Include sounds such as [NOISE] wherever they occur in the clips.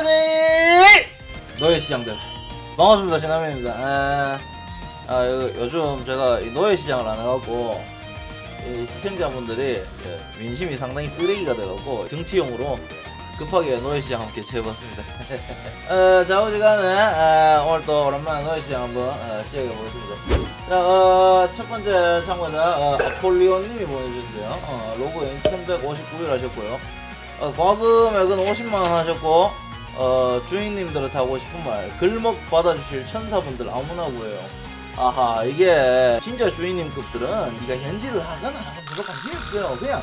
여기까지 노예 시장들. 반갑습니다 신하민입니다. 아, 아 요, 요즘 제가 이 노예 시장을 안 해갖고 이 시청자분들이 예, 민심이 상당히 쓰레기가 돼갖고 정치용으로 급하게 노예 시장 함께 해봤습니다. 어, [LAUGHS] 자 어지간에 아, 오늘 또 오랜만에 노예 시장 한번 어, 시작해 보겠습니다. 자, 어, 첫 번째 참가자 어, 아폴리온님이 보내주셨어요. 어, 로그인 1159일 하셨고요. 어, 과금액은 50만원 하셨고, 어, 주인님들을 타고 싶은 말, 글먹 받아주실 천사분들 아무나 구해요. 아하, 이게, 진짜 주인님급들은 네가 현질을 하거나 하면 무조건 필요 없어요. 그냥,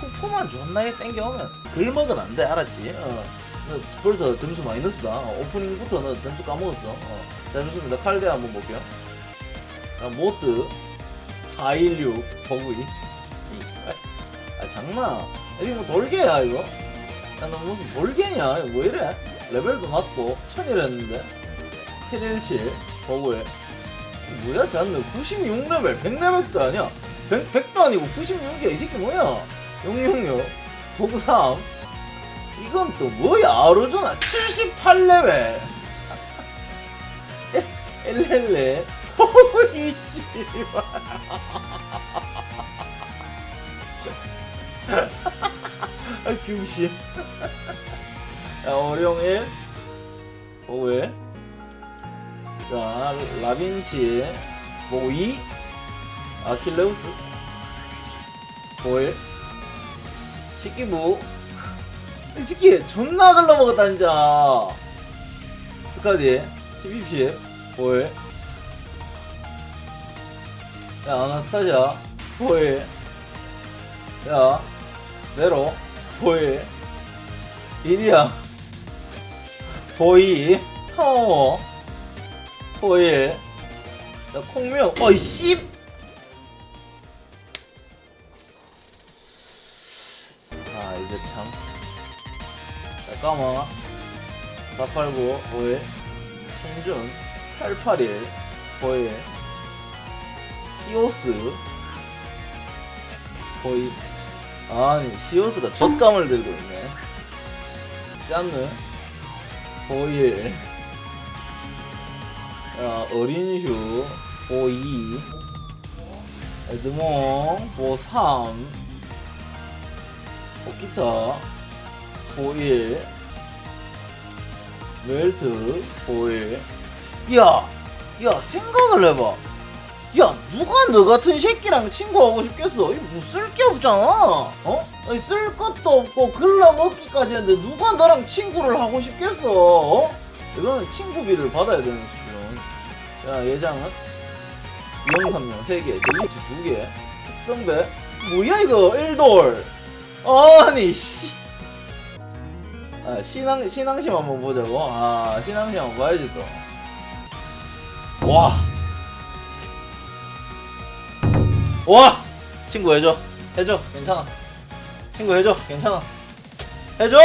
쿠폰만 존나게 땡겨오면, 글먹은 안 돼, 알았지? 어. 너 벌써 점수 마이너스다. 어, 오프닝부터 너 점수 까먹었어. 어. 자, 좋습니다. 칼대 한번 볼게요. 아, 모드, 416, 버그이. 아, 장난. 이게 뭐 돌개야 이거? 야너 무슨? 이거 왜 이래? 레벨도 낮고 천이랬는데. 717 버그에 뭐야 쟤는 96레벨 100레벨도 아니야. 100, 100도 아니고 96이야 이 새끼 뭐야? 066 버그 3 이건 또 뭐야? 아로조나 78레벨. [LAUGHS] 엘렐레. [LAUGHS] 호이 씨발 [LAUGHS] 아, 병신. 자, 어룡 1. 보일. 자, 라빈치. 보 2. 아킬레우스. 보일. 식기부. 이 새끼 존나 글러먹었다, 진짜. 스카디. 12피. 보일. 야, 아나스타샤. 보일. 야, 네로. 보이 이리야. 보이 타워. 보이 야 콩명 어이 씨! 아, 이제 참. 잠깐만. 489, 5일. 충준, 881, 5일. 히오스, 거의 아니 시오스가 젖감을 들고 있네. 짠느 보일 야 어린슈 보2 에드몽 보3 보기타 보1 멜트 보1 야! 야 생각을 해봐 야 누가 너 같은 새끼랑 친구하고 싶겠어? 이거 뭐쓸게 없잖아. 어? 아니, 쓸 것도 없고 글러 먹기까지 했는데 누가 너랑 친구를 하고 싶겠어? 어? 이거는 친구비를 받아야 되는 수준. 자 예장은? 3명 3개 델리츠 2개 특성배? 뭐야 이거? 일돌. 아니 씨. 아, 신앙, 신앙심 한번 보자고. 아 신앙심 한번 봐야지 또와 와! 친구 해줘. 해줘. 괜찮아. 친구 해줘. 괜찮아. 해줘!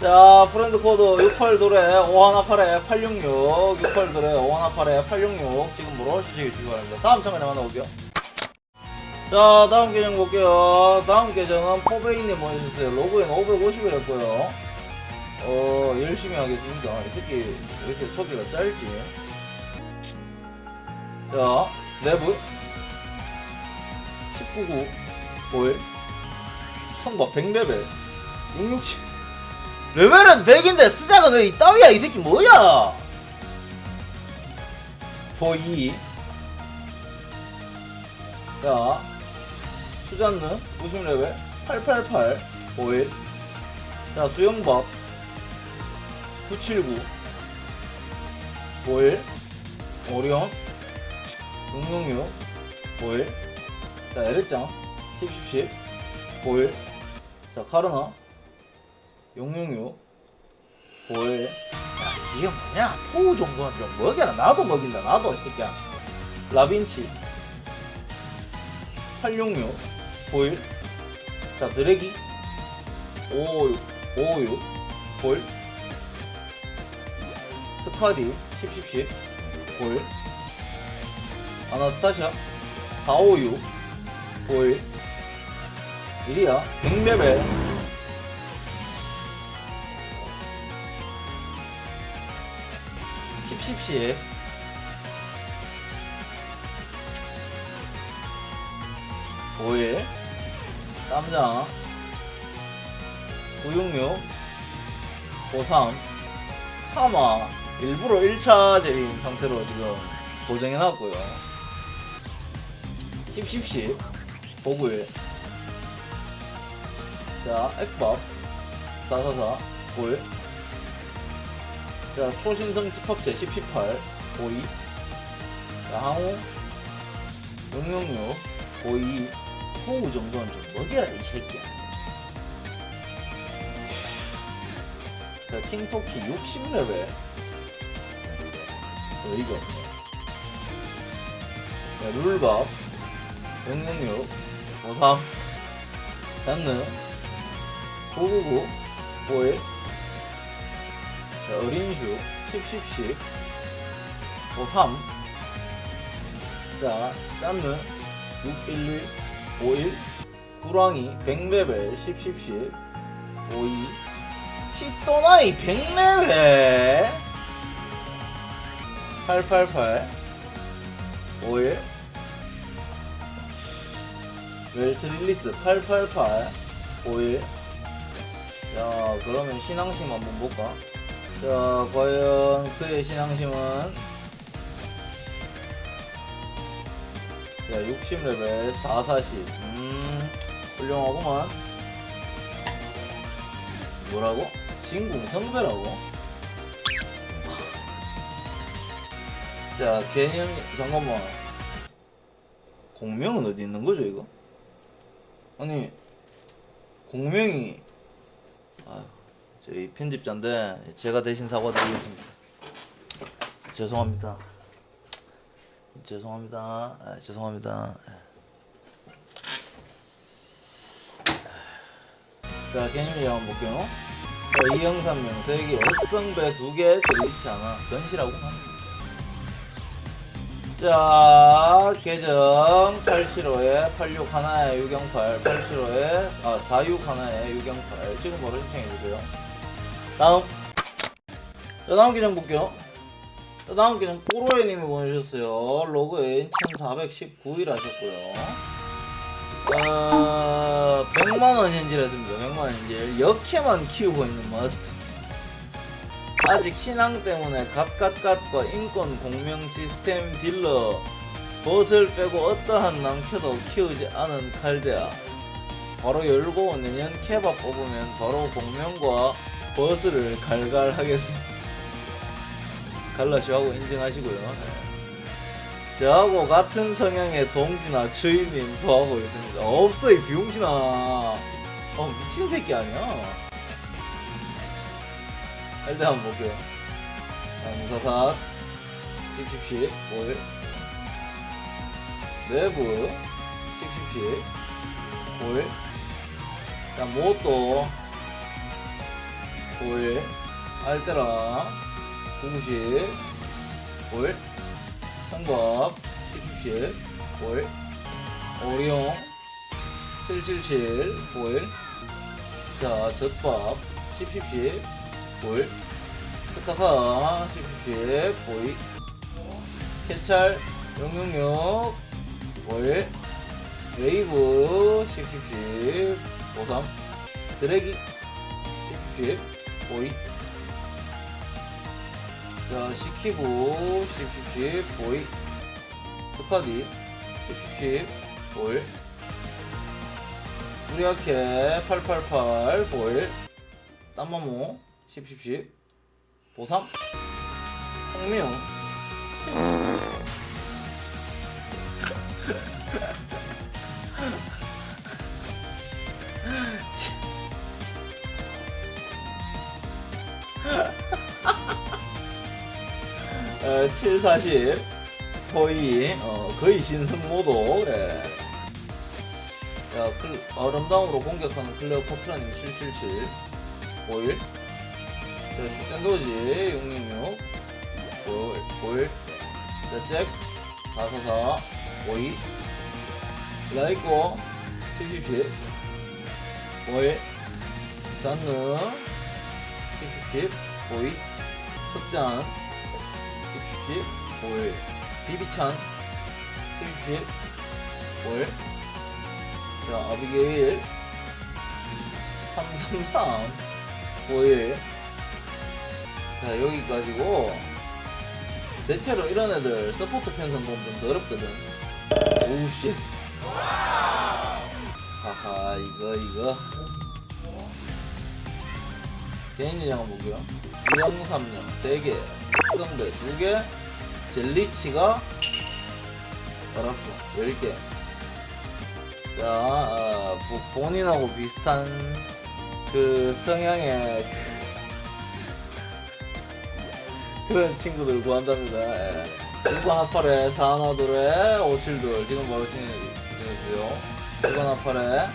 자, 프렌드 코드 68도래 5188에 866, 68도래 5188에 866 지금으로 시청해 주시기 바랍니다. 다음 참가자 만나볼게요. 자, 다음 계정 볼게요. 다음 계정은 포베이님 보내주세요. 로그인 550을 했고요. 어, 열심히 하겠습니다. 이 새끼, 왜 이렇게 소개가 짧지? 자, 내부 19구 5일? 선거 100레벨? 667 레벨은 100인데 스작은 왜 이따위야 이 새끼 뭐야? 포2 자 수잔느? 90레벨? 888 5일? 자 수영밥? 979 5일? 오리온 666 5일. 자 에르짱 10 10 10 5일. 자 카르나. 666 5일. 야 이게 뭐냐? 포우 정도는 좀 먹여라. 나도 먹인다 나도 이 새끼야 라빈치. 866 5일. 자 드래기. 556 556 5일. 스카디. 10 10 10 5일 아나스타샤? 456 보일 이리야. 100레벨 십십시에. 오일 땀장 우육류 보상 카마? 일부러 1차 제인 상태로 지금 보정해놨고요. 10, 10, 10 보구일 자 액밥. 444 9일. 자 초신성 집합체 10, 18 52자 항우. 666 52 호우 정도는 좀 먹여라 이 새끼야. 자 킹토키 60레벨. 어이가 없네 자 룰밥 066 53 잔느 999 51자 어린슈 10 10 10 53 자, 짠느 611 51 구랑이 100레벨. 10 10 10 52 시또나이 100레벨. 888 51 웰트 릴리스 888 51 자, 그러면 신앙심 한번 볼까? 자, 과연 그의 신앙심은 자, 60레벨 440. 음, 훌륭하구만. 뭐라고? 진궁 성배라고? 자, 개념, 잠깐만. 공명은 어디 있는 거죠, 이거? 아니, 공명이, 아, 저희 편집자인데, 제가 대신 사과드리겠습니다. 죄송합니다. 죄송합니다. 아, 죄송합니다. 자, 개념이 한번 볼게요. 자, 이 영상 명색이 억성배 두개 들리지 않아. 변시라구나. 자, 계정 875에 86 하나에 유경팔, 875에 아, 46 하나에 유경팔. 지금 뭐로 신청해주세요. 다음. 자, 다음 계정 볼게요. 자, 다음 기는 꼬로에님이 보내주셨어요. 로그인 1419일 하셨고요. 어, 100만원 현질했습니다. 100만원 현질. 역해만 키우고 있는 마스터. 아직 신앙 때문에 갓갓갓과 인권 공명 시스템 딜러 벗을 빼고 어떠한 남캐도 키우지 않은 칼데아. 바로 열고 내년 케밥 뽑으면 바로 공명과 버스를 갈갈하겠습니다. 갈라쇼하고 인증하시고요. 네. 저하고 같은 성향의 동진아 주인님 도하고 있습니다. 없어 이 비용신아. 어 미친 새끼 아니야? 일단 한번 볼게요. 자, 무사사 1010 5일 내부. 1010 5일 자 모또 5일 알테라 90 5일 성밥 1010 5일 오리용 777 5일 자 젖밥 1010 5 일 스카사 1010 5일 캐찰 066 5일 웨이브 1010 53 드래기 1010 5일 자, 시키고, 10, 10, 10, 보이. 스카디, 10, 10, 10, 보일. 우리아케, 888, 보일. 땀마모, 10, 10, 10, 보삼. 홍미용. 어, 7, 40 거의 어, 거의 신승모도 예. 자, 클, 아름다움으로 공격하는 클레어 포트라님 777 5일 자, 슈텐도지 666 5일 5일 자, 잭444 5일 라이코 777 5일 잔느 777 5일 흑잔 70, 5일. 비비찬, 70, 5일. 자, 아비게일, 333, 5일. 자, 여기까지고. 대체로 이런 애들 서포트 편성 보면 좀 더럽거든. 오우, 씨. 하하, 이거, 이거. 한번 볼게요. 유영삼령 3개, 특성배 2개, 젤리치가 어랍죠 10개. 자, 어, 보- 본인하고 비슷한 그 성향의 그- 그런 친구들 구한답니다. 예. 1번 아팔에 4하나둘에 57둘 지금 바로 신청해주세요. 1번 아팔에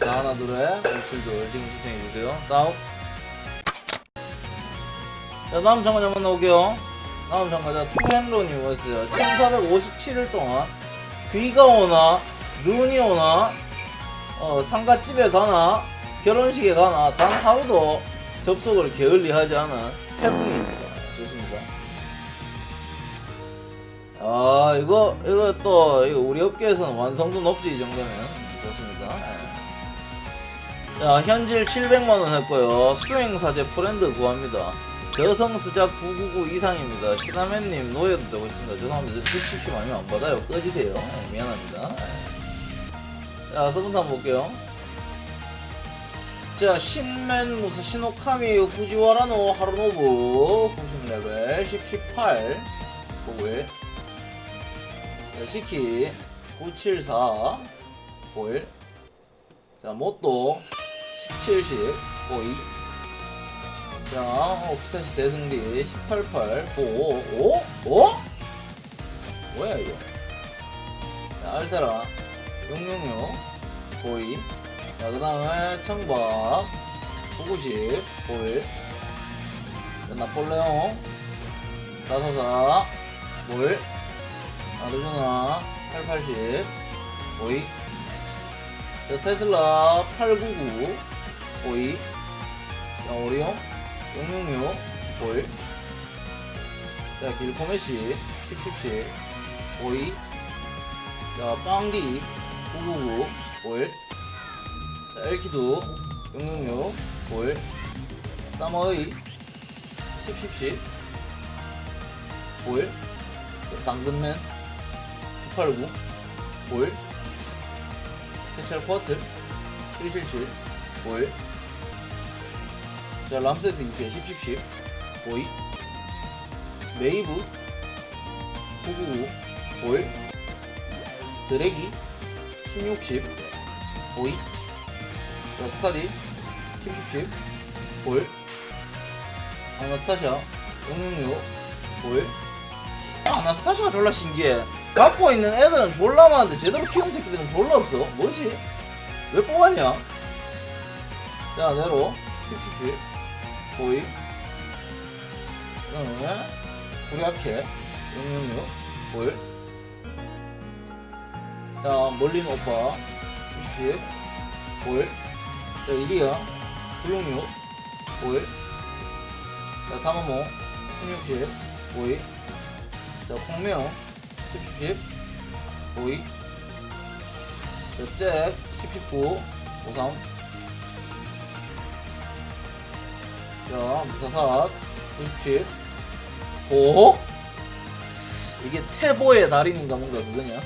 4하나둘에 57둘 지금 신청해주세요. 다음 자 다음 참가자 만나볼게요 다음 참가자 투hen론이 오셨어요 1457일 동안 비가 오나 눈이 오나 어, 상가집에 가나 결혼식에 가나 단 하루도 접속을 게을리하지 않은 태풍입니다 좋습니다. 아 이거 이거 또 이거 우리 업계에서는 완성도 높지 이 정도면. 좋습니다. 예. 자 현질 700만 원 했고요. 수행 사제 프렌드 구합니다. 저성스작 999 이상입니다. 시나맨님 노예도 되고 있습니다. 죄송합니다. 저 tip십시 많이 안 받아요. 꺼지세요. 예, 미안합니다. 예. 자 서분도 한번 볼게요 자 신맨 무스 시노카미 후지와라노 하루노부 90레벨 10, 18 5일. 자, 시키 974 5일. 자 모또 17식 52자 오키타시 대승리 188 95 5 5 뭐야 이거? 자 알테라 666 52 자 그 다음에 청박 990 51 자, 나폴레옹. 444 51 아르조나 880 52 자, 테슬라 899 52 자, 오리온 666 51 자, 길코메시 1017 52 자, 빵디 999 51 자, 엘키도 666 51 사마의 1010 51 자, 당근맨. 989 51 캐찰 쿼트. 777 51 자, 람세스 2개 10, 10, 10 52 메이브. 999 51 드래기. 16, 10 52 자, 스카디. 10, 10, 10 51 아나스타샤 666 51 아, 아나스타샤가 졸라 신기해. 갖고 있는 애들은 졸라 많은데 제대로 키운 새끼들은 졸라 없어. 뭐지? 왜 뽑았냐? 자, 네로. 10, 10, 10 보이. 그 다음에 구리아케. 666 보일 자 멀린 오빠. 60 보일 자 이리야 966 보일. 자 다마모 1660 보일 자孔明 1010 보일 자잭 1019 53 자, 무사삭 97 오? 이게 태보의 달인인가 뭔가 그거냐?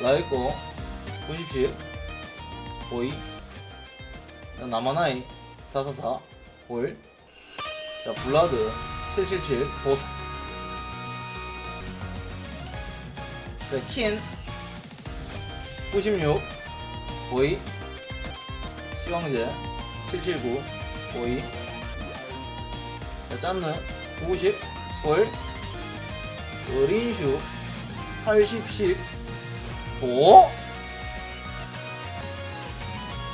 라이코 97 보이. 자, 나마나이. 444 보일. 자, 블라드. 777 보사. 자, 킨. 96 보이. 시황제. 779 보이. 자, 짠느. 90볼 어린슈. 80 10 5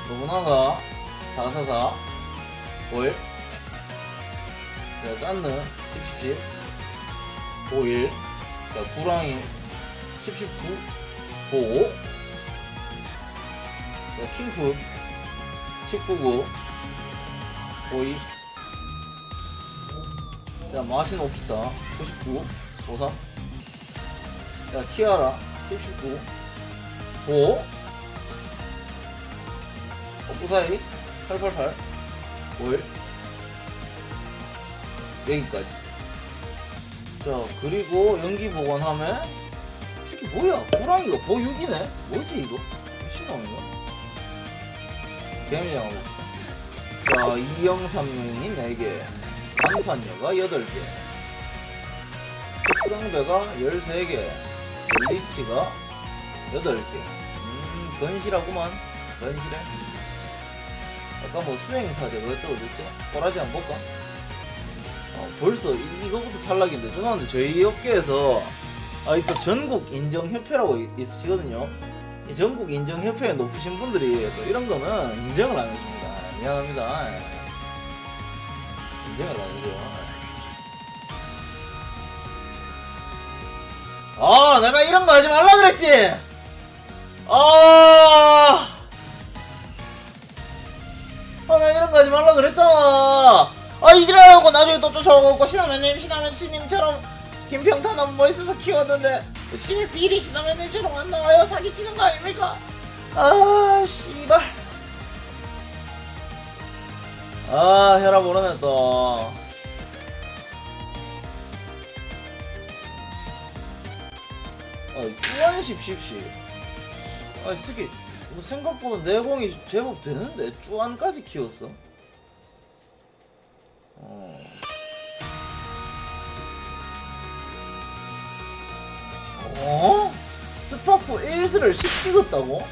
노부나가 444볼 자, 짠느 10 10 51 자, 구랑이. 10 19 5 자, 킹프 19 9 5 2 자, 마신 오키타 99, 53. 자, 키아라. 79, 5. 오프사이 888, 51. 여기까지. 자, 그리고 연기 복원하면 이 새끼 뭐야? 호랑이가 보육이네? 뭐지 이거? 미친놈인가? 개미장 한번. 자, 이영삼룡이 4개, 간판녀가 8개, 특성배가 13개, 블리치가 8개. 음, 건실하구만. 건실해. 아까 뭐 수행사제 그것도 어딨지? 꼬라지 한번 볼까? 어, 벌써 이, 이거부터 탈락인데 죄송한데 저희 업계에서 아, 이또 전국 인정협회라고 이- 있으시거든요. 이 전국 인정협회에 높으신 분들이 또 이런 거는 인정을 안 해줍니다. 미안합니다. 예. 인정을 안 해줘. 아, 내가 이런 거 하지 말라 그랬지! 아! 이런 거 하지 말라 그랬잖아! 아, 이지랄하고 나중에 또 쫓아오고, 신하면님, 신하면치님처럼 김평탄 너무 멋있어서 키웠는데, 신입 비리 신하면님처럼 안 나와요? 사기치는 거 아닙니까? 아, 씨발. 아, 혈압 오르네 또. 아, 쭈안십 십시. 아, 이 새끼, 뭐 생각보다 내공이 제법 되는데, 쭈안까지 키웠어? 어. 어? 스파프 1스를 10 찍었다고?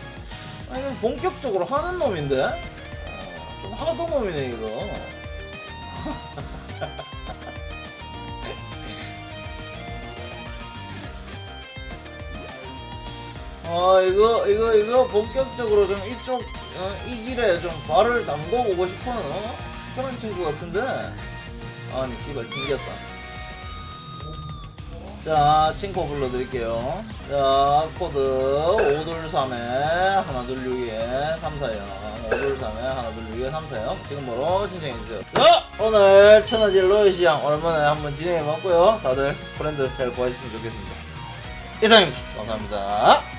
아, 이건 본격적으로 하는 놈인데? 어, 좀 하던 놈이네, 이거. [LAUGHS] 아, 이거, 이거, 이거 본격적으로 좀 이쪽, 어, 이 길에 좀 발을 담궈 보고 싶어는, 어? 그런 친구 같은데? 아니, 씨발, 튕겼다. 자, 친코 불러드릴게요. 자, 코드 523에 하나 둘 6에 340 523에 하나 둘 6에 340 지금으로 신청해주세요. 자, 오늘 천하질 로이 시장 얼마나 한번 진행해봤고요. 다들 브랜드 잘 구하셨으면 좋겠습니다. 이상입니다. 감사합니다.